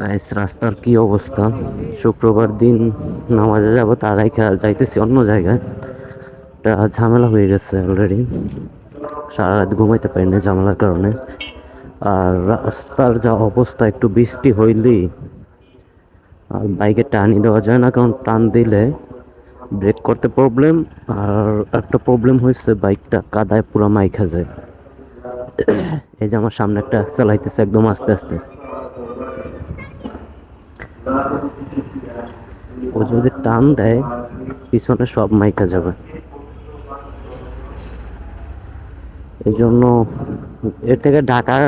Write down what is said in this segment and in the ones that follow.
Guys রাস্তার কি অবস্থা? শুক্রবার দিন নামাজে যাব তার যাইতেছি অন্য জায়গায়। এটা ঝামেলা হয়ে গেছে অলরেডি সারা রাত ঘুমাইতে পারিনি ঝামেলার কারণে। আর রাস্তার যা অবস্থা, একটু বৃষ্টি হইলেই আর বাইকে টানি দেওয়া যায় না, কারণ টান দিলে ব্রেক করতে প্রবলেম আর একটা প্রবলেম হয়েছে বাইকটা কাদায় পুরো মাইখা যায়। এই যে আমার সামনে একটা চালাইতেছে একদম আস্তে আস্তে। ও যদি টান দেয়, পিছনে সব মাইকা যাবে। এই জন্য এর থেকে ঢাকার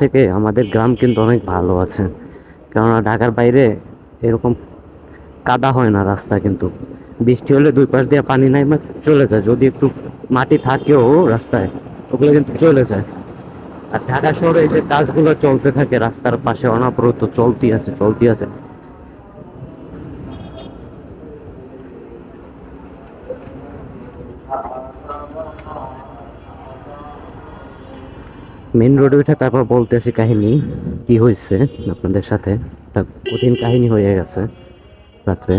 থেকে আমাদের গ্রাম কিন্তু অনেক ভালো আছে। কেননা ঢাকার বাইরে এরকম কাদা হয় না রাস্তা কিন্তু। বৃষ্টি হলে দুই পাশ দিয়ে পানি নাই চলে যায়। যদি একটু মাটি থাকেও রাস্তায়, ওগুলো কিন্তু চলে যায়। আর ঢাকা শহরে এই যে কাজগুলো চলতে থাকে, রাস্তার পাশে অনাবরত চলতি আছে চলতি আছে। মেন রোডে উঠে তারপর বলতেছি কাহিনী, কি হয়েছে আপনাদের সাথে? একটা কঠিন কাহিনী হয়ে গেছে রাত্রে।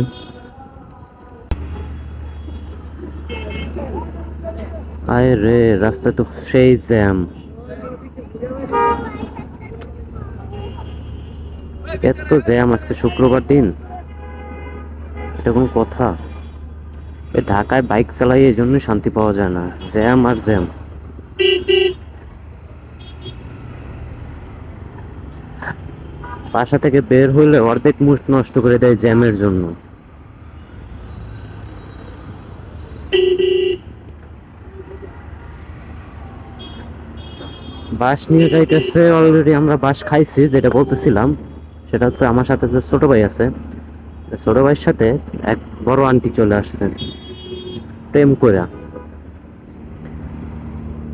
আয় রে, রাস্তা তো সেই জ্যাম এত জ্যাম আজকে শুক্রবার দিন? এটা কোনো কথা? ঢাকায় বাইক চালাই এই জন্য শান্তি পাওয়া যায় না। জ্যাম আর জ্যাম। বাসা থেকে বের হইলে অর্ধেক মুড নষ্ট করে দেয় জ্যামের জন্য। বাস নিয়ে যাইতেছে অলরেডি আমরা বাস খাইছি, যেটা বলতেছিলাম, সেটা হচ্ছে আমার সাথে ছোট ভাই আছে, ছোট ভাইয়ের সাথে এক বড় আন্টি চলে আসছে। প্রেম করে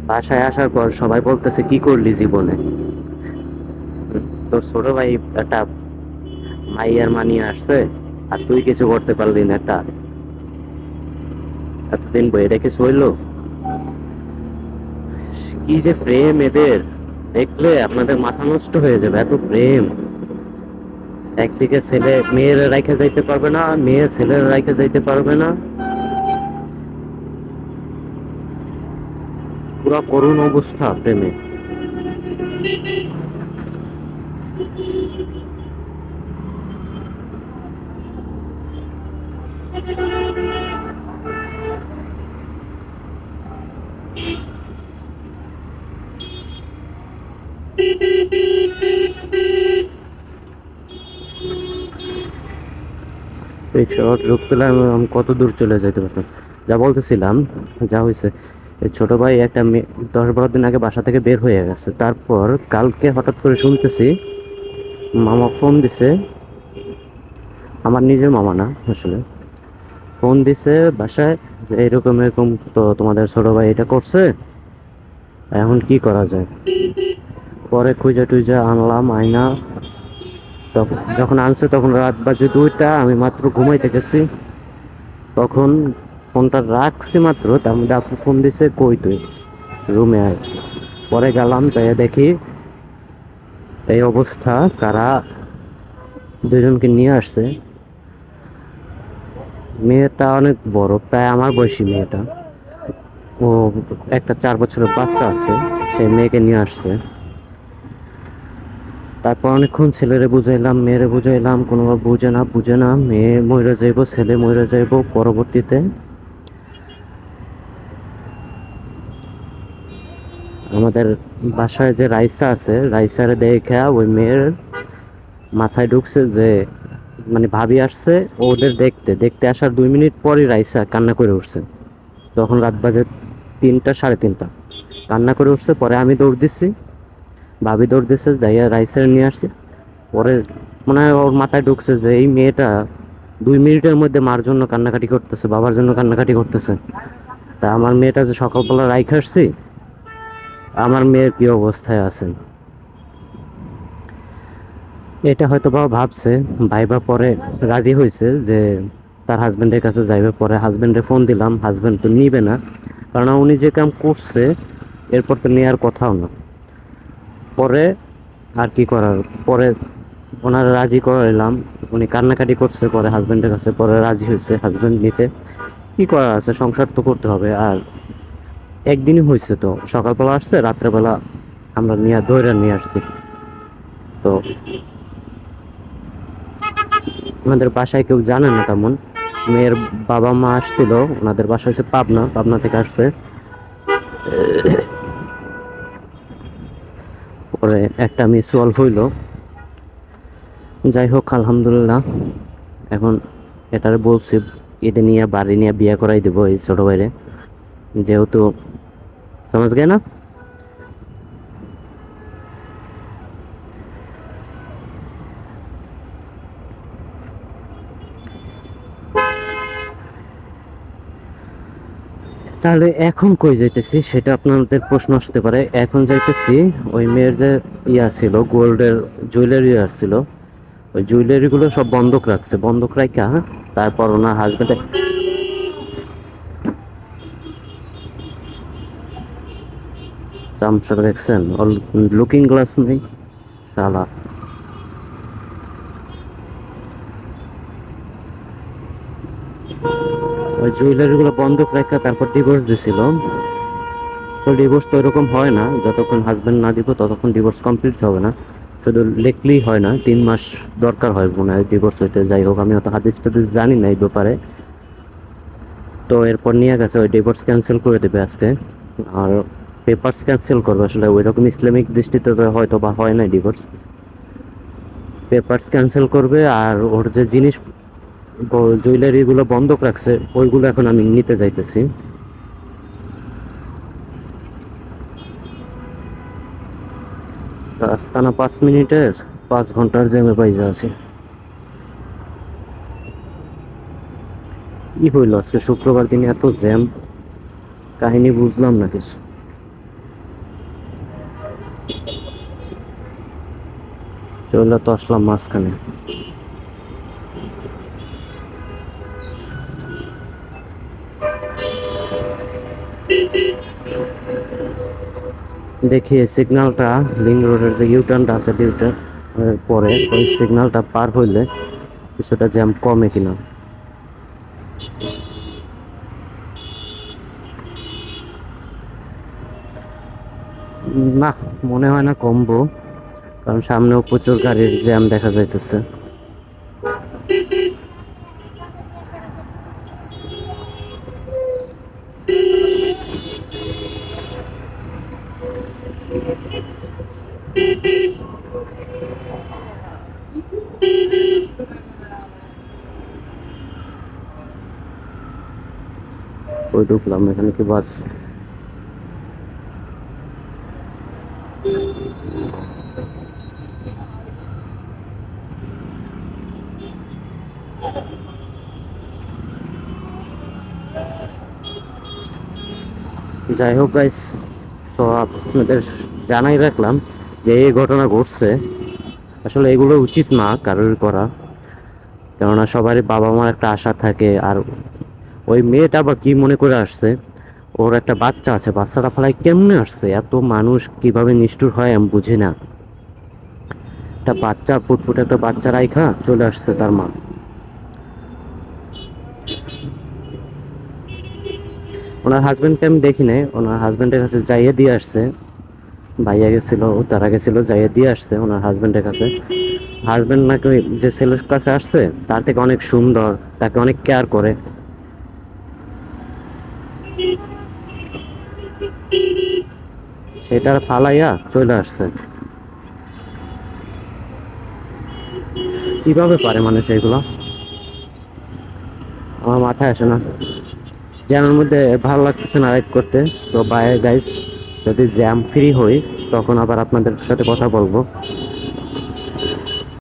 বাসায় আসার পর সবাই বলতেছে, কি করলি জীবনে? তোর ছোট ভাই একটা মাইয়ার মানিয়ে আসছে, আর তুই কিছু করতে পারলি না একটা। এতদিন বই কিছু হইল কি যে প্রেম এদের, দেখলে আপনাদের মাথা নষ্ট হয়ে যাবে, এত প্রেম। একদিকে ছেলে মেয়েরা রাইখে যাইতে পারবে না, মেয়ে ছেলেরা রাইখে যাইতে পারবে না। পুরা করুণ অবস্থা প্রেমে। রিক্সা রোগ পেলে আমি কত দূর চলে যাইতে পারতাম? যা বলতেছিলাম, যা হয়েছে ছোট ভাই একটা দশ বারো দিন আগে বাসা থেকে বের হয়ে গেছে। তারপর কালকে হঠাৎ করে শুনতেছি মামা ফোন দিছে। আমার নিজের মামা না আসলে। ফোন দিছে বাসায় যে এরকম এরকম তো তোমাদের ছোট ভাই এটা করছে। এখন কি করা যায়? পরে খুঁজে টুইজা আনলাম, আয়না। তখন যখন আনছে তখন রাত বাজে দুইটা, আমি মাত্র ঘুমাইতে গেছি। তখন ফোনটা রাখছি মাত্র, তার মধ্যে আপু ফোন দিছে, কই তুই? রুমে আর পরে গেলাম তাই দেখি এই অবস্থা, কারা দুজনকে নিয়ে আসছে। মেয়েটা অনেক বড়, প্রায় আমার বয়সী মেয়েটা। ও একটা চার বছরের বাচ্চা আছে সেই মেয়েকে নিয়ে আসছে। তারপর অনেকক্ষণ ছেলেরে বুঝাইলাম, মেয়েরে বুঝাইলাম, কোনোভাবে বুঝে না বুঝে না, মেয়ে ময়রা যাইব, ছেলে ময়রা যাইব, পরবর্তীতে আমাদের বাসায় যে রাইসা আছে, রাইসারে দেখা ওই মেয়ের মাথায় ঢুকছে যে মানে ভাবি আসছে ওদের দেখতে। দেখতে আসার দুই মিনিট পরই রাইসা কান্না করে উঠছে। তখন রাত বাজে তিনটা, সাড়ে তিনটা। কান্না করে উঠছে, পরে আমি দৌড় দিচ্ছি। ভাবি দৌড় দিচ্ছে, যাইয়া রাইসার নিয়ে আসছি। পরে মনে হয় ওর মাথায় ঢুকছে যে, এই মেয়েটা দুই মিনিটের মধ্যে মার জন্য কান্নাকাটি করতেছে, বাবার জন্য কান্নাকাটি করতেছে। তা আমার মেয়েটা যে সকালবেলা রাইখে আসছি আমার মেয়ের কি অবস্থায় আছেন? এটা হয়তো বাবা ভাবছে, ভাইবা পরে রাজি হয়েছে যে তার হাজব্যান্ডের কাছে যাইবে পরে হাজব্যান্ডে ফোন দিলাম হাজব্যান্ড তো নিবে না। কারণ উনি যে কাম করছে, এরপর তো নেওয়ার কথাও না। পরে আর কি করার? পরে ওনার রাজি করাইলাম, উনি কান্নাকাটি করছে, পরে হাজবেন্ডের কাছে পরে রাজি হয়েছে হাজবেন্ড নিতে। কি করার আছে? সংসার তো করতে হবে। আর একদিনই হয়েছে তো। সকালবেলা আসছে, রাত্রেবেলা আমরা নিয়ে দৈরা নিয়ে আসছি। তো আমাদের বাসায় কেউ জানে না তেমন। মেয়ের বাবা মা আসছিল, ওনাদের বাসা হচ্ছে পাবনা পাবনা থেকে আসছে। পরে একটা মিসওয়াল হইল। যাই হোক, আলহামদুলিল্লাহ। এখন এটারে বলছি এদের নিয়ে, বাড়ি নিয়ে বিয়ে করাই দেবো এই ছোটো বাইরে যেহেতু সমাজ গে না তাহলে এখন কই যাইতেছি? সেটা আপনাদের প্রশ্ন আসতে পারে। এখন যাইতেছি, ওই মেয়ের যে ইয়া ছিল, গোল্ডের জুয়েলারি আসছিল ওই জুয়েলারিগুলো সব বন্ধক রাখছে। বন্ধক রাখা তারপর ওনার হাজবেন্ডে চামচাটা দেখছেন? লুকিং গ্লাস নেই, শালা। ওই জুয়েলারিগুলো বন্ধক রাখা তারপর ডিভোর্স দিছিল তো ডিভোর্স তো এরকম হয় না। যতক্ষণ হাজবেন্ড না দিব, ততক্ষণ ডিভোর্স কমপ্লিট হবে না। শুধু লেখলেই হয় না, তিন মাস দরকার হয় মনে হয় ডিভোর্স হইতে। যাই হোক, আমি অত হাদিস টাদিস জানি না এই ব্যাপারে। তো, এরপর নিয়ে গেছে, ওই ডিভোর্স ক্যান্সেল করে দেবে আজকে। আর পেপারস ক্যান্সেল করবে আসলে ওই রকম ইসলামিক দৃষ্টিতে তো হয়তো বা হয় না ডিভোর্স পেপারস ক্যান্সেল করবে আর ওর যে জিনিস জুয়েলারিগুলো বন্ধক রাখছে, ওইগুলো এখন আমি নিতে যাইতেছি। রাস্তানা পাঁচ মিনিটের, পাঁচ ঘণ্টার জ্যামে পাইজা আছে। কি হইল আজকে শুক্রবার দিনে এত জ্যাম? কাহিনী বুঝলাম না কিছু। চলে তো আসলাম মাঝখানে। দেখি সিগন্যালটা লিঙ্ক রোডের যে ইউটার্নটা আছে ইউটার্ন পরে ওই সিগন্যালটা পার হইলে কিছুটা জ্যাম কমে কিনা। না, মনে হয় না কমবো, কারণ সামনেও প্রচুর গাড়ির জ্যাম দেখা যাইতেছে। ঢুকলাম, এখানে কি বাস? যাই হোক গাইস সো আপনাদের জানাই রাখলাম যে এই ঘটনা ঘটছে। আসলে এগুলো উচিত না কারোর করা। কেননা সবারই বাবা মার একটা আশা থাকে আর ওই মেয়েটা আবার কি মনে করে আসছে, ওর একটা বাচ্চা আছে, বাচ্চাটা ফেলায় কেমনে আসছে? এত মানুষ কীভাবে নিষ্ঠুর হয় আমি বুঝি না। একটা বাচ্চা, ফুটফুট একটা বাচ্চা রাইখা চলে আসছে তার মা। ওনার হাজবেন্ডকে আমি দেখি নাই। ওনার হাজবেন্ডের কাছে যাইয়ে দিয়ে আসছে। ভাইয়া গেছিল তারা গেছিল, যাইয়ে দিয়ে আসছে ওনার হাজবেন্ডের কাছে। হাজবেন্ড নাকি যে ছেলের কাছে আসছে, তার থেকে অনেক সুন্দর, তাকে অনেক কেয়ার করে। সেটার ফালাইয়া চলে আসছে। কীভাবে পারে মানুষ এগুলো? আমার মাথায় আসে না। জ্যামের মধ্যে ভালো লাগতেছে না রাইড করতে। সো বাই গাইস যদি জ্যাম ফ্রি হই, তখন আবার আপনাদের সাথে কথা বলব।